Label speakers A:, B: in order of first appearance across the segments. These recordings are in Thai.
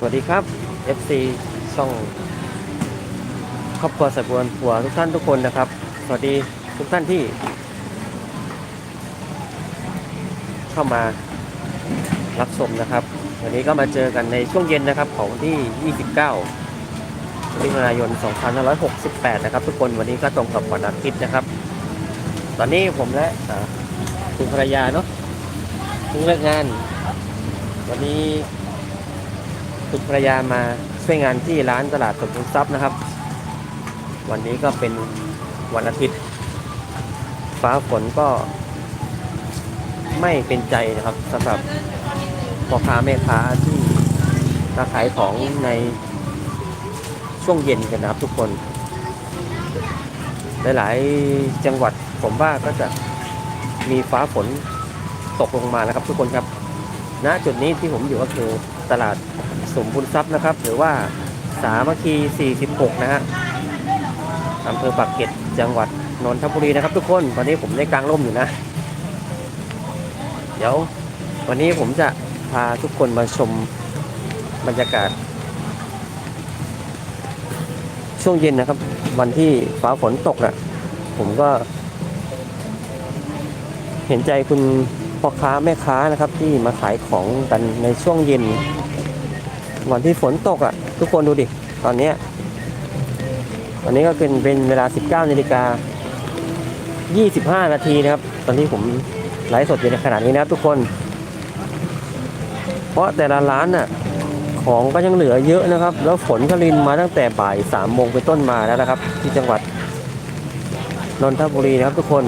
A: สวัสดีครับ FC ช่องครอบครัวสายบวนผัวทุกท่านทุกคนนะครับ สวัสดีทุกท่านที่ เข้ามารับชมนะครับ วันนี้ก็มาเจอกันในช่วงเย็นนะครับของที่ 29มิถุนายน 2568 นะครับ ทุกคนวันนี้ก็ตรงกับวันอาทิตย์นะครับ ตอนนี้ผมและคุณภรรยาเนาะเพิ่งเลิกงาน วันนี้ คุณภรรยามาช่วยงานที่ร้านตลาดสดทุนทรัพย์นะครับ วันนี้ก็เป็นวันอาทิตย์ ฟ้าฝนก็ไม่เป็นใจนะครับสำหรับพ่อค้าแม่ค้าที่มาขายของในช่วงเย็นกันนะครับทุกคน หลายๆจังหวัดผมว่าก็จะมีฟ้าฝนตกลงมานะครับทุกคนครับณจุดนี้ที่ผมอยู่ก็คือ ตลาดสมบูรณ์ทรัพย์นะครับ หรือว่าสามัคคี 46 นะฮะอำเภอปากเกร็ดจังหวัดนนทบุรีนะครับ ทุกคนตอนนี้ผมได้กลางร่มอยู่นะ เดี๋ยววันนี้ผมจะพาทุกคนมาชมบรรยากาศ ช่วงเย็นนะครับ วันที่ฟ้าฝนตกนะ่ะ ผมก็ เห็นใจคุณพ่อค้าแม่ค้านะครับ ที่มาขายของกันในช่วงเย็น วันที่ฝนตกอะ่ะ ทุกคนดูดิ ตอนเนี้ยตอนนี้ก็เป็นเป็นเวลา 19นาฬิกา25 นาทีนะครับ ตอนที่ผมไลฟ์สดอยู่ในขณะนี้นะครับทุกคน เพราะแต่ละร้านน่ะของก็ยังเหลือเยอะนะครับ แล้วฝนก็รินมาตั้งแต่บ่ายสามโมงเป็นต้นมาแล้วนะครับ ที่จังหวัดนนทบุรีนะครับทุกคน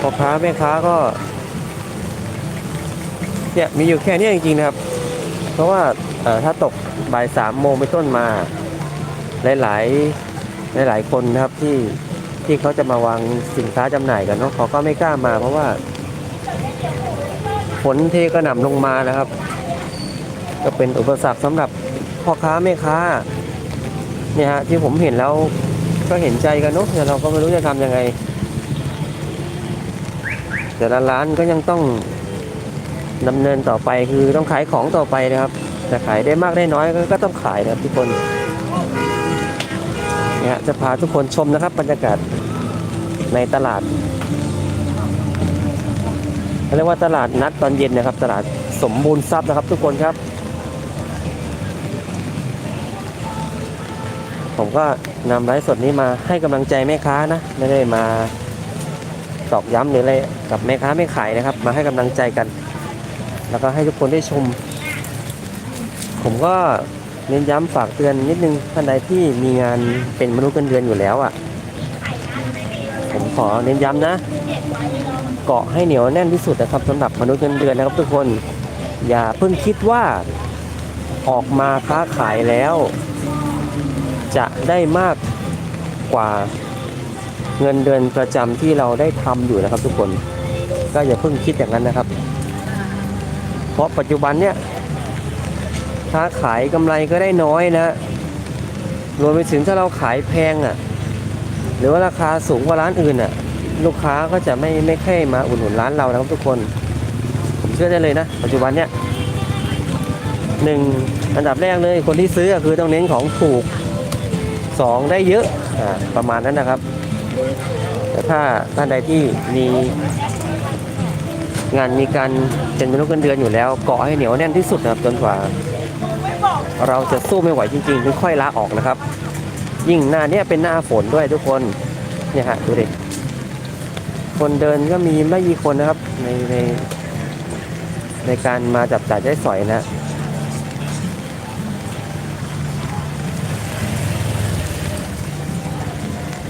A: พ่อค้าแม่ค้าก็ เนี่ยมีอยู่แค่นี้จริงๆนะครับ เพราะว่าถ้าตกบ่ายสามโมงไปต้นมา หลายๆหลายๆคนนะครับที่ที่เขาจะมาวางสินค้าจำหน่ายกันเนาะเขาก็ไม่กล้ามา เพราะว่าฝนเทกระหน่ำลงมานะครับ ก็เป็นอุปสรรคสำหรับพ่อค้าแม่ค้าเนี่ยฮะที่ผมเห็นแล้วก็เห็นใจกันเนาะแต่เราก็ไม่รู้จะทำยังไง แต่ละร้านก็ยังต้อง ดำเนินต่อไปคือต้องขายของต่อไปนะครับแต่ขายได้มากได้น้อยก็ต้องขายนะครับทุกคนเนี่ยจะพาทุกคนชมนะครับบรรยากาศในตลาดเขาเรียกว่าตลาดนัดตอนเย็นนะครับ ตลาดสมบูรณ์ทรัพย์นะครับ ทุกคนครับ ผมก็นำไลฟ์สดนี้มาให้กำลังใจแม่ค้านะไม่ได้มาตอกย้ำหรืออะไรกับแม่ค้าไม่ขายนะครับ มาให้กำลังใจกัน แล้วก็ให้ทุกคนได้ชม ผมก็เน้นย้ำฝากเตือนนิดนึงท่านใดที่มีงานเป็นมนุษย์เงินเดือนอยู่แล้วอะ ผมขอเน้นย้ำนะ เกาะให้เหนียวแน่นที่สุดนะครับสำหรับมนุษย์เงินเดือนนะครับทุกคนอย่าเพิ่งคิดว่าออกมาค้าขายแล้ว จะได้มากกว่าเงินเดือนประจำที่เราได้ทำอยู่นะครับทุกคน ก็อย่าเพิ่งคิดอย่างนั้นนะครับ เพราะปัจจุบันเนี่ยค้าขายกำไรก็ได้น้อยนะรวมไปถึงถ้าเราขายแพงอะ่ะ หรือว่าราคาสูงกว่าร้านอื่นอะ่ะ ลูกค้าก็จะไม่ไม่ค่อยมาอุดหนุนร้านเรานะครับทุกคน ผมเชื่อได้เลยนะ ปัจจุบันเนี่ยหนึ่งอันดับแรกเลยคนที่ซื้อก็คือต้องเน้นของถูกสองได้เยอะอ่าประมาณนั้นนะครับ แต่ถ้าท่านใดที่มี งานมีการเป็นมนุษย์เงินเดือนอยู่แล้วเกาะให้เหนียวแน่นที่สุดนะครับจนกว่า เราจะสู้ไม่ไหวจริงๆถึงค่อยลาออกนะครับ ยิ่งหน้าเนี้ยเป็นหน้าฝนด้วยทุกคนเนี่ยฮะดูดิคนเดินก็มีไม่กี่คนนะครับในในในการมาจับจ่ายใช้สอยนะ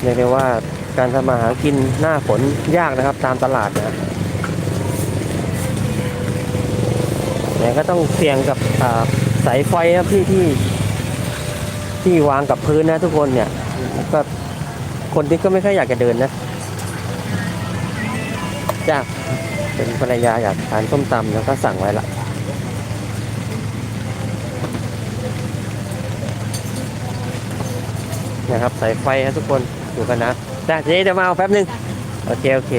A: เรียกได้ว่าการทำมาหากินหน้าฝนยากนะครับตามตลาดนะ แต่ยก็ต้องเสี่ยงกับสายไฟครับที่ที่ที่วางกับพื้นนะทุกคนเนี่ยก็คนที่ก็ไม่ค่อยอยากจะเดินนะจ้าเป็นภรรยาอยากทานส้มตำแล้วก็สั่งไว้ละนะครับสายไฟครับทุกคนอยู่กันนะจ้าเจ๊เดี๋ยวมาเอาแป๊บนึงโอเคโอเค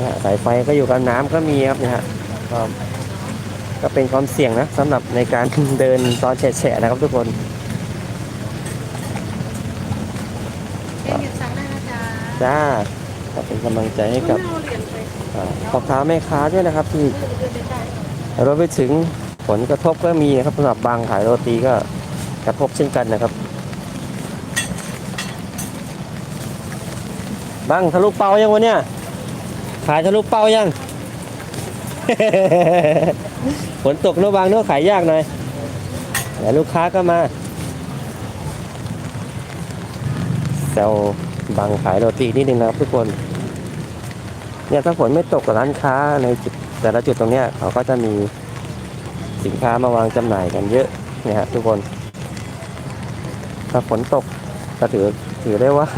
A: นี่ยสายไฟก็อยู่กับน้ำก็มีครับนี่ยฮะ ก็ก็เป็นความเสี่ยงนะสำหรับในการเดินตอนแฉะๆนะครับทุกคน
B: เอ็นหยุดสั่งได้นะจ๊ะ
A: จ้าก็เป็นกำลังใจให้กับ
B: เอาเหรียญไป
A: อ่าพ่อค้าแม่ค้าด้วยนะครับที่
B: เดินไปได้
A: รวมไปถึงผลกระทบก็มีนะครับสำหรับบางขายโรตีก็กระทบเช่นกันนะครับบังทะลุเป้ายังวะเนี่ยขายทะลุเป้ายัง ฝนตกเนอะบางเนื้อขายยากหน่อยแต่ลูกค้าก็มาแซวบางขายโรตีนิดนึงนะครับทุกคน เนี่ยถ้าฝนไม่ตกกับร้านค้าในจุดแต่ละจุดตรงเนี้ยเขาก็จะมีสินค้ามาวางจำหน่ายกันเยอะเนี่ยฮะทุกคน ถ้าฝนตกก็ถือถือได้ว่า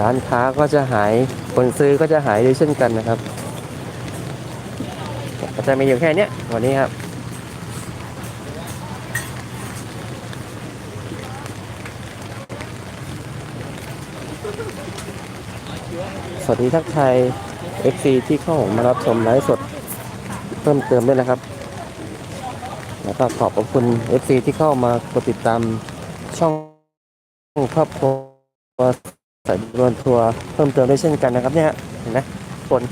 A: ร้านค้าก็จะหายคนซื้อก็จะหายด้วยเช่นกันนะครับ ก็จะมีอยู่แค่เนี้ยวันนี้ครับสวัสดีทักทาย FC ที่เข้ามารับชมไลฟ์สดเพิ่มเติมด้วยนะครับ แล้วก็ขอบคุณ FC ที่เข้ามากดติดตามช่องครอบครัวสายรวนทัวร์เพิ่มเติมด้วยเช่นกันนะครับเนี่ยเห็นไหมคน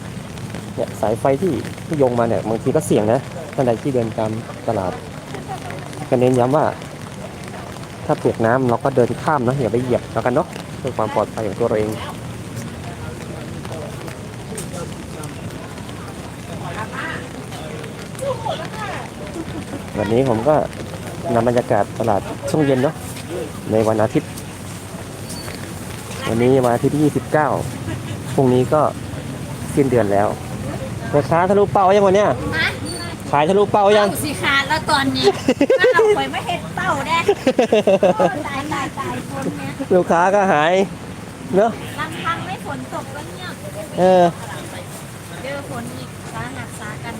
A: เนี่ยสายไฟที่ที่โยงมาเนี่ยบางทีก็เสี่ยงนะท่านใดที่เดินตามตลาดก็เน้นย้ำว่า ถ้าเปียกน้ำเราก็เดินข้ามนะอย่าไปเหยียบแล้วกันเนาะเพื่อความปลอดภัยของตัวเราเองวันนี้ผมก็นำบรรยากาศตลาดช่วงเย็นเนาะในวันอาทิตย์ วันนี้วันอาทิตย์ที่ 29 พรุ่งนี้ก็สิ้นเดือนแล้ว แม่ค้าทะลุเป้ายังวันเนี้ย
B: ฮะ
A: ขายทะลุเป้ายัง
B: เป้าสิขาดแล้วตอนนี้ถ้าเราไปไม่เห็นเป้าแน่โอ้ตายตายตายคนเนี้ย
A: ลูกค้าก็หายเนาะ
B: ลำพังไม่ฝนตกก็เงียบ
A: เออ
B: เจอฝนอีกสาหัสสากัน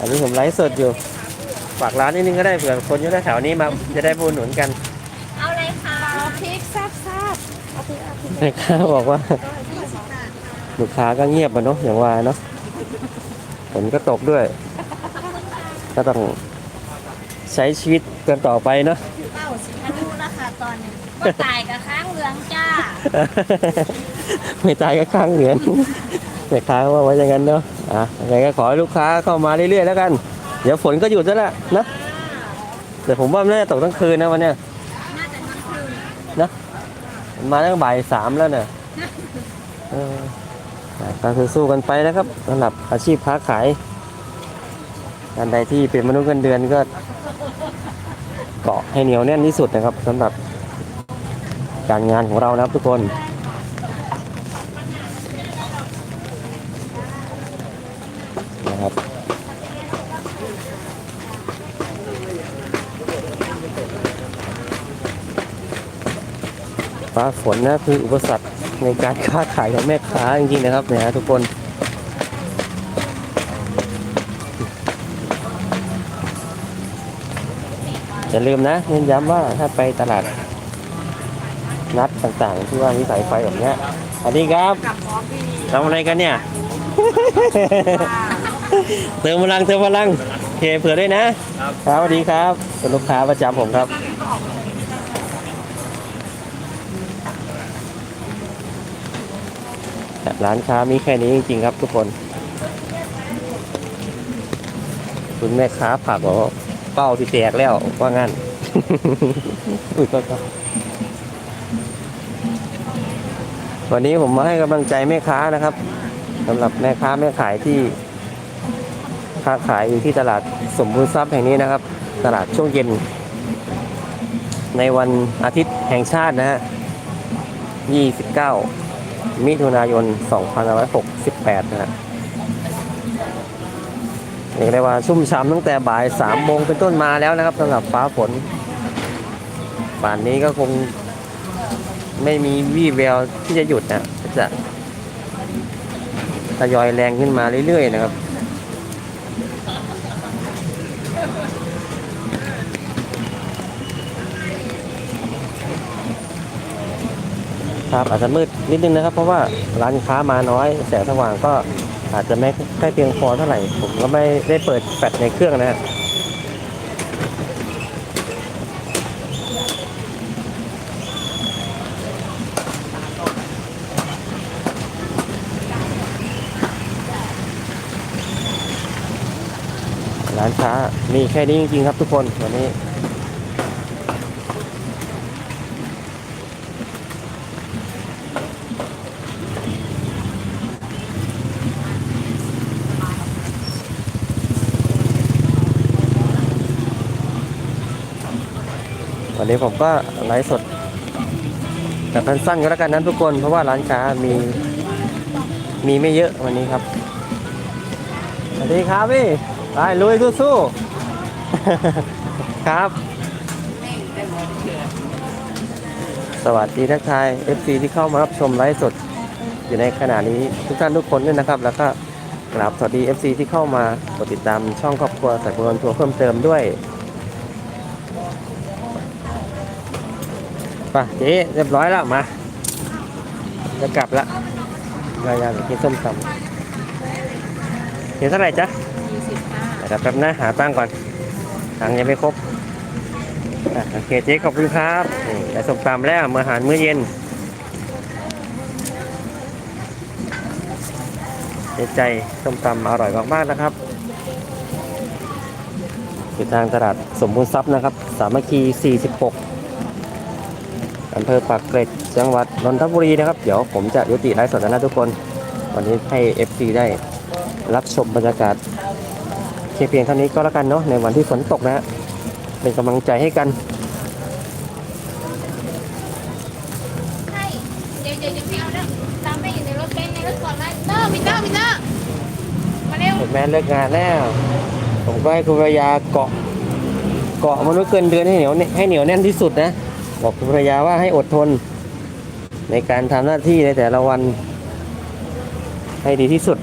A: อันนี้ผมไลฟ์สดอยู่ ฝากร้านนิดนึงก็ได้เผื่อคนอยู่แถวๆนี้มาจะได้บูนหนุนกัน
B: เอาเลยค่ะเอาพริกแซ่บๆเอาพริกเอาพริก
A: แม่ค้าบอกว่า
B: ยี่สิบบาท
A: ลูกค้าก็เงียบมาเนาะอย่างว่าเนาะ ฝนก็ตกด้วย ก็ต้องใช้ชีวิตกันต่อไปเนาะ
B: เป้าสิทะลุแล้วค่ะตอนนี้ก็ตายกับค้างเหลืองจ้า
A: ไม่ตายก็ข้างเหรียญแม่ค้าก็ว่าไว้อย่างนั้นเนาะอะยังไงก็ขอให้ลูกค้าเข้ามาเรื่อยๆแล้วกัน เดี๋ยวฝนก็หยุดแล้วแหละนะแต่ผมว่ามันน่าจะตกทั้งคืนนะวันเนี้ย
B: น่าจะทั้งคืน
A: มันมาตั้งบ่ายสามแล้วเนี่ยเออ ก็คือสู้กันไปนะครับสำหรับอาชีพค้าขายท่านใดที่เป็นมนุษย์เงินเดือนก็เกาะให้เหนียวแน่นที่สุดนะครับสำหรับการงานของเรานะครับทุกคนนะครับฟ้าฝนนะคืออุปสรรค ในการค้าขายของแม่ค้าจริงๆนะครับเนี่ยนะทุกคนอย่าลืมนะเน้นย้ำว่าถ้าไปตลาดนัดต่างๆ ที่ว่ามีสายไฟแบบเนี้ยสวัสดีครับทำอะไรกันเนี่ย เติมพลังเติมพลังโอเคเผื่อด้วยนะครับสวัสดีครับเป็นลูกค้าประจำผมครับ ร้านค้ามีแค่นี้จริงๆครับทุกคน คุณแม่ค้าผักบอกว่าเป้าที่แตกแล้วว่างั้น อุ๊ยก็ก็วันนี้ผมมาให้กำลังใจแม่ค้านะครับสำหรับแม่ค้าแม่ขายที่ค้าขายอยู่ที่ตลาดสมบูรณ์ทรัพย์แห่งนี้นะครับ ตลาดช่วงเย็น ในวันอาทิตย์แห่งชาตินะฮะ29 มิถุนายน2568 นะฮะเรียกได้ว่าชุ่มฉ่ำตั้งแต่บ่าย3โมงเป็นต้นมาแล้วนะครับสำหรับฟ้าฝนป่านนี้ก็คงไม่มีวี่แววที่จะหยุดนะจะทยอยแรงขึ้นมาเรื่อยๆนะครับ ครับอาจจะมืดนิดนึงนะครับ เพราะว่าร้านค้ามาน้อย แสงสว่างก็อาจจะไม่ใกล้เพียงพอเท่าไหร่ ผมก็ไม่ได้เปิดแฟลชในเครื่องนะฮะร้านค้ามีแค่นี้จริงๆครับทุกคนวันนี้ วันนี้ผมก็ไลฟ์สดแบบสั้นๆก็แล้วกันนั้นทุกคน เพราะว่าร้านค้ามีมีไม่เยอะวันนี้ครับ สวัสดีครับพี่ไปลุยสู้ๆครับ สวัสดีทักทาย FC ที่เข้ามารับชมไลฟ์สดอยู่ในขณะนี้ทุกท่านทุกคนด้วยนะครับ แล้วก็กราบสวัสดี FC ที่เข้ามา กดติดตามช่องครอบครัวสายบุญทัวร์เพิ่มเติมด้วย ป่ะเจ๊เรียบร้อยแล้วมา จะกลับละเราอยากกินส้มตำเห็นเท่าไหร่จ๊ะ
B: ยี่สิบห้า
A: เดี๋ยวแป๊บนะหาตังค์ก่อนตังค์ยังไม่ครบอะโอเคเจ๊ขอบคุณครับนี่ได้ส้มตำแล้วมื้ออาหารมื้อเย็นเจ๊ใจส้มตำอร่อยมากๆนะครับอยู่ทางตลาดสมบูรณ์ทรัพย์นะครับ สามัคคี 46 อำเภอปากเกร็ดจังหวัดนนทบุรีนะครับ เดี๋ยวผมจะยุติไลฟ์สดแล้วนะทุกคน วันนี้ให้ FC ได้รับชมบรรยากาศเพียงเพียงเท่านี้ก็แล้วกันเนาะในวันที่ฝนตกนะฮะเป็นกำลังใจให้กัน
B: ใช่เดี๋ยวเดี๋ยวจะไปเอาเด้อตามไปอยู่ในรถเบนซ์ในรถก่อนนะเตอร์พีเตอร์พีเตอร์มาเร็ว
A: เห็นแม่เลิกงานแล้ว ผมก็ให้คุณภรรยาเกาะเกาะมนุษย์เกินเดือนให้เหนียวให้เหนียวแน่นที่สุดนะ บอกคุณภรรยาว่าให้อดทน ในการทำหน้าที่ในแต่ละวัน ให้ดีที่สุด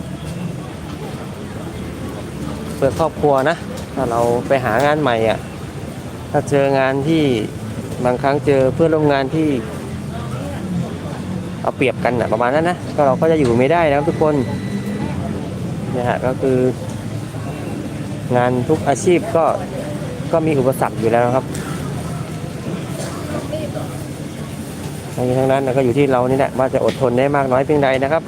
A: เพื่อครอบครัวนะ ถ้าเราไปหางานใหม่อะ ถ้าเจองานที่บางครั้งเจอเพื่อนร่วมงานที่ เอาเปรียบกันนะประมาณนั้นนะก็เราก็จะอยู่ไม่ได้นะครับทุกคนเนี่ยฮะก็คืองานทุกอาชีพก็ก็มีอุปสรรคอยู่แล้วครับ ทั้งนี้ทั้งนั้นนะก็อยู่ที่เรานี่แหละว่าจะอดทนได้มากน้อยเพียงใดนะครับ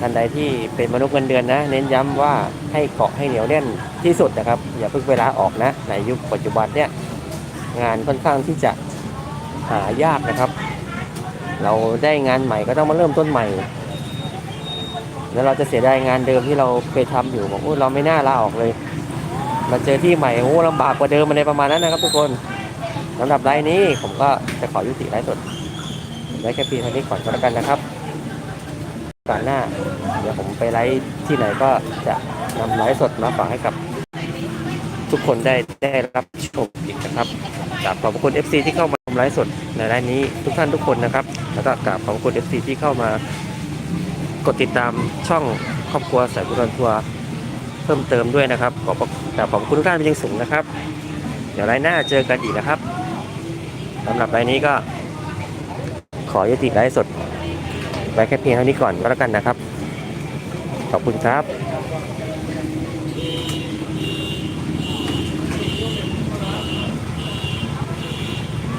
A: ท่านใดที่เป็นมนุษย์เงินเดือนนะ เน้นย้ำว่าให้เกาะให้เหนียวแน่นที่สุดนะครับ อย่าเพิ่งเวลาออกนะ ในยุคปัจจุบันเนี่ยงานค่อนข้างที่จะหายากนะครับ เราได้งานใหม่ก็ต้องมาเริ่มต้นใหม่ แล้วเราจะเสียดายงานเดิมที่เราเคยทำอยู่บอกว่าเราไม่น่าลาออกเลย มาเจอที่ใหม่โอ้ลำบากกว่าเดิมอะไรประมาณนั้นนะครับ ทุกคนสำหรับไลน์นี้ผมก็จะขอยุติไลฟ์สดไว้แค่เพียงเท่านี้ก่อนก็แล้วกันนะครับก่อนหน้า เดี๋ยวผมไปไลฟ์ที่ไหนก็จะนำไลฟ์สดมาฝากให้กับ ทุกคนได้ได้รับชมอีกนะครับกราบขอบคุณ FC ที่เข้ามาชมไลฟ์สดในไลน์นี้ทุกท่านทุกคนนะครับ แล้วก็กราบขอบคุณ FC ที่เข้ามากดติดตามช่องครอบครัวสายบุญทัวร์ เพิ่มเติมด้วยนะครับ ขอบพระแต่ขอบคุณทุกท่านเป็นอย่างสูงนะครับ เดี๋ยวไลน์หน้าเจอกันอีกนะครับสำหรับไลน์นี้ก็ขอยุติไลฟ์สดไว้แค่เพียงเท่านี้ก่อนก็แล้วกันนะครับ ขอบคุณครับ